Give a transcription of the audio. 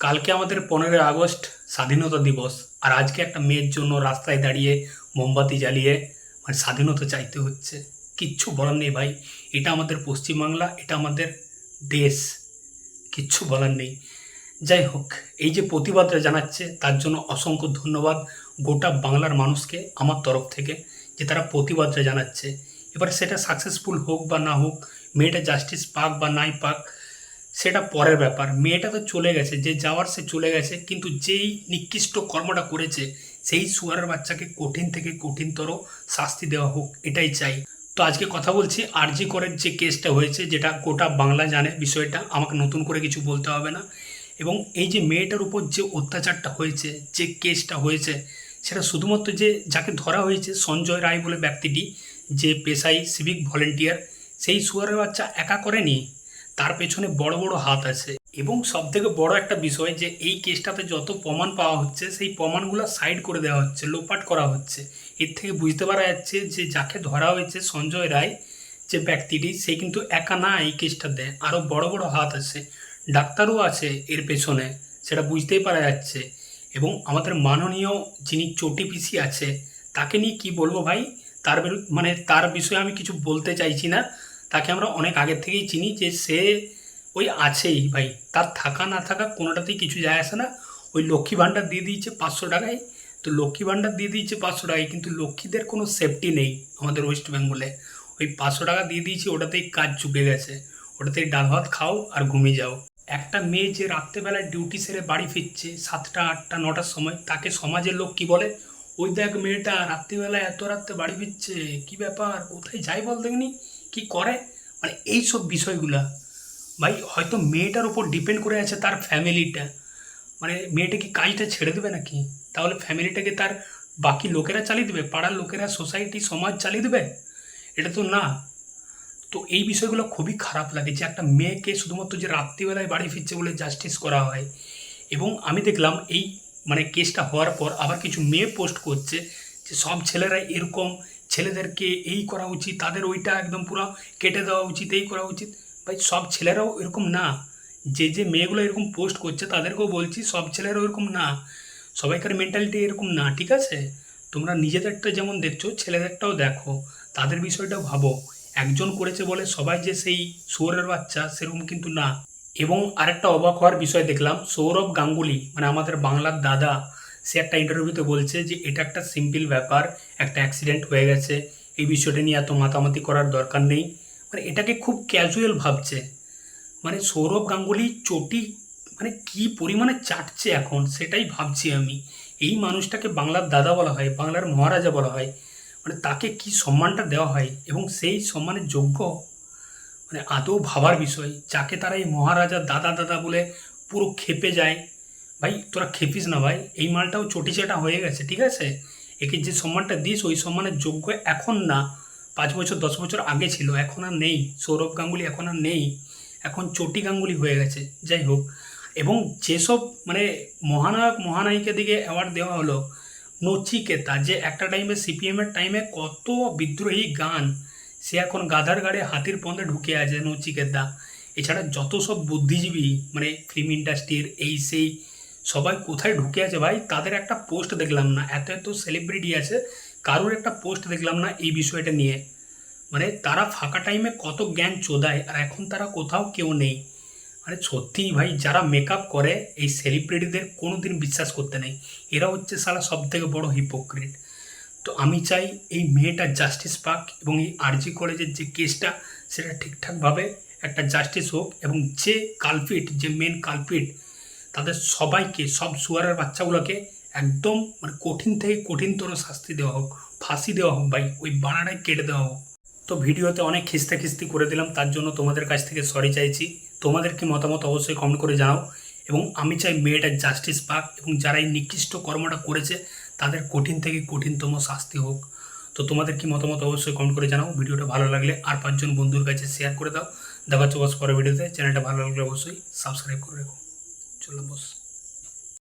কালকে আমাদের পনেরোই আগস্ট স্বাধীনতা দিবস, আর আজকে একটা মেয়ের জন্য রাস্তায় দাঁড়িয়ে মোমবাতি জ্বালিয়ে মানে স্বাধীনতা চাইতে হচ্ছে। কিচ্ছু বলার নেই ভাই, এটা আমাদের পশ্চিমবাংলা, এটা আমাদের দেশ, কিচ্ছু বলার নেই। যাই হোক, এই যে প্রতিবাদটা জানাচ্ছে, তার জন্য অসংখ্য ধন্যবাদ গোটা বাংলার মানুষকে আমার তরফ থেকে, যে তারা প্রতিবাদটা জানাচ্ছে। এবার সেটা সাকসেসফুল হোক বা না হোক, মেয়েটা জাস্টিস পাক বা নাই পাক সেটা পরের ব্যাপার। মেয়েটা তো চলে গেছে, যে যাওয়ার সে চলে গেছে, কিন্তু যেই নিকৃষ্ট কর্মটা করেছে, সেই সুয়ারের বাচ্চাকে কঠিন থেকে কঠিনতর শাস্তি দেওয়া হোক, এটাই চাই। তো আজকে কথা বলছি আরজি করের যে কেসটা হয়েছে, যেটা গোটা বাংলা জানে বিষয়টা, আমাকে নতুন করে কিছু বলতে হবে না। এবং এই যে মেয়েটার উপর যে অত্যাচারটা হয়েছে, যে কেসটা হয়েছে, সেটা শুধুমাত্র যে যাকে ধরা হয়েছে, সঞ্জয় রায় বলে ব্যক্তিটি, যে পেশায় সিভিক ভলেন্টিয়ার সেই সুয়ারের বাচ্চা একা করেনি তার পেছনে বড় বড় হাত আছে। এবং সব থেকে বড় একটা বিষয় যে, এই কেসটাতে যত প্রমাণ পাওয়া হচ্ছে, সেই প্রমাণগুলো সাইড করে দেওয়া হচ্ছে, লোপাট করা হচ্ছে। এর থেকে বুঝতে পারা যাচ্ছে যে, যাকে ধরা হয়েছে সঞ্জয় রায়, যে ব্যক্তিটি, সে কিন্তু একা না এই কেসটাতে আরও বড় বড় হাত আছে, ডাক্তারও আছে এর পেছনে, সেটা বুঝতেই পারা যাচ্ছে। এবং আমাদের মাননীয় যিনি চটি পিসি আছে, তাকে নিয়ে কি বলব ভাই? তার মানে তার বিষয়ে আমি কিছু বলতে চাইছি না। তাকে আমরা অনেক আগের থেকেই চিনি যে সে ওই আছেই ভাই। তার থাকা না থাকা কোনোটাতেই কিছু যায় আসে না। ওই লক্ষ্মী ভাণ্ডার দিয়ে দিয়েছে পাঁচশো টাকায়। তো লক্ষ্মী ভাণ্ডার দিয়ে দিয়েছে পাঁচশো টাকায়, কিন্তু লক্ষ্মীদের কোনো সেফটি নেই আমাদের ওয়েস্ট বেঙ্গলে ওই পাঁচশো টাকা দিয়ে দিয়েছে, ওটাতেই কাজ চুকে গেছে। ওটাতেই ডাল ভাত খাও আর ঘুমিয়ে যাও। একটা মেয়ে যে রাত্রেবেলায় ডিউটি সেরে বাড়ি ফিরছে সাতটা, আটটা, নটার সময়, তাকে সমাজের লোক কী বলে? ওই দেখ মেয়েটা, রাত্রিবেলায় এত রাত্রে বাড়ি ফিরছে, কি ব্যাপার, কোথায় যাই বল দেখনি? কি করে? মানে এই সব বিষয়গুলা। ভাই, হয়তো মেয়েটার উপর ডিপেন্ড করে আছে তার ফ্যামিলিটা মানে মেয়েটা কি কাজটা ছেড়ে দেবে নাকি? তাহলে ফ্যামিলিটাকে তার বাকি লোকেরা চালিয়ে দেবে? পাড়ার লোকেরা সোসাইটি সমাজ চালিয়ে দেবে? এটা তো না। তো এই বিষয়গুলো খুবই খারাপ লাগে যে একটা মেয়েকে শুধুমাত্র যে রাত্রিবেলায় বাড়ি ফিরছে বলে জাস্টিস করা হয়। এবং আমি দেখলাম এই মানে কেসটা হওয়ার পর আবার কিছু মেয়ে পোস্ট করছে যে সব ছেলেরা এরকম ছেলেদেরকে এই করা উচিত, তাদের ওইটা একদম পুরো কেটে দেওয়া উচিত, এই করা উচিত। ভাই, সব ছেলেরাও এরকম না। যে যে মেয়েগুলো এরকম পোস্ট করছে, তাদেরকেও বলছি, সব ছেলেরাও এরকম না। সবাইকার মেন্টালিটি এরকম না, ঠিক আছে? তোমরা নিজেদেরটা যেমন দেখছ, ছেলেদেরটাও দেখো। তাদের বিষয়টাও ভাবো। একজন করেছে বলে সবাই যে সেই শুয়োরের বাচ্চা, সেরকম কিন্তু না। এবং আরেকটা অবাক হওয়ার বিষয় দেখলাম, সৌরভ গাঙ্গুলি মানে আমাদের বাংলার দাদা সে একটা ইন্টারভিউতে বলছে যে, এটা একটা সিম্পল ব্যাপার, একটা অ্যাক্সিডেন্ট হয়ে গেছে। এই বিষয়টা নিয়ে এত মাতামাতি করার দরকার নেই। মানে এটাকে খুব ক্যাজুয়াল ভাবছে। মানে সৌরভ গাঙ্গুলি চটি মানে কি পরিমাণে চাটছে এখন, সেটাই ভাবছি আমি। এই মানুষটাকে বাংলার দাদা বলা হয়, বাংলার মহারাজা বলা হয়। মানে তাকে কি সম্মানটা দেওয়া হয়? এবং সেই সম্মানের যোগ্য? মানে আদৌ ভাবার বিষয়, যাকে তারা এই মহারাজা দাদা দাদা বলে পুরো খেপে যায়। ভাই, তোরা খেপিস না ভাই। এই মালটাও চটি চাটা হয়ে গেছে, ঠিক আছে? একে যে সম্মানটা দিস, ওই সম্মানের যোগ্য এখন না। পাঁচ বছর, দশ বছর আগে ছিল, এখন আর নেই। সৌরভ গাঙ্গুলি এখন আর নেই। এখন চটি গাঙ্গুলি হয়ে গেছে, যাই হোক। এবং যেসব মানে মহানায়ক মহানায়িকা দিকে অ্যাওয়ার্ড দেওয়া হলো, নচিকেতা, যে একটা টাইমে সিপিএমের টাইমে কত বিদ্রোহী গান, সে এখন গাধার গাড়ে হাতির পন্দে ঢুকে আছে নচিকেতা। এছাড়া যত সব বুদ্ধিজীবী মানে ফিল্ম ইন্ডাস্ট্রির এই সেই সবাই কোথায় ঢুকে আছে ভাই? তাদের একটা পোস্ট দেখলাম না। এত এত সেলিব্রিটি আছে, কারোর একটা পোস্ট দেখলাম না এই বিষয়টা নিয়ে। মানে তারা ফাঁকা টাইমে কত জ্ঞান চোদায়, আর এখন তারা কোথাও কেউ নেই। মানে সত্যিই ভাই, যারা মেকআপ করে, এই সেলিব্রিটিদের কোনো দিন বিশ্বাস করতে নেই। এরা হচ্ছে সারা সব থেকে বড় হিপোক্রেট তো আমি চাই এই মেয়েটার জাস্টিস পাক এবং এই আরজি কলেজের যে কেসটা সেটা ঠিকঠাকভাবে একটা জাস্টিস হোক এবং যে কালপিট যে মেন কালপিট তাদের সবাইকে, সব সুয়ারের বাচ্চাগুলোকে একদম মানে কঠিন থেকে কঠিনতর শাস্তি দেওয়া হোক, ফাঁসি দেওয়া হোক, ভাই, ওই বানাটাই কেটে দেওয়া হোক। তো ভিডিওতে অনেক খিস্তা খিস্তি করে দিলাম, তার জন্য তোমাদের কাছ থেকে সরি চাইছি। তোমাদের কি মতামত অবশ্যই কমেন্ট করে জানাও। এবং আমি চাই মেয়েটার জাস্টিস পাক এবং যারা এই নিকৃষ্ট কর্মটা করেছে, তাদের কঠিন থেকে কঠিনতম শাস্তি হোক। তো তোমাদের কি মতামত অবশ্যই কমেন্ট করে জানাও, ভিডিওটা ভালো লাগলে আর পাঁচজন বন্ধুর কাছে শেয়ার করে দাও। দেখা হচ্ছে বস পরের ভিডিওতে চ্যানেলটা ভালো লাগলে অবশ্যই সাবস্ক্রাইব করে রেখো। চলো বস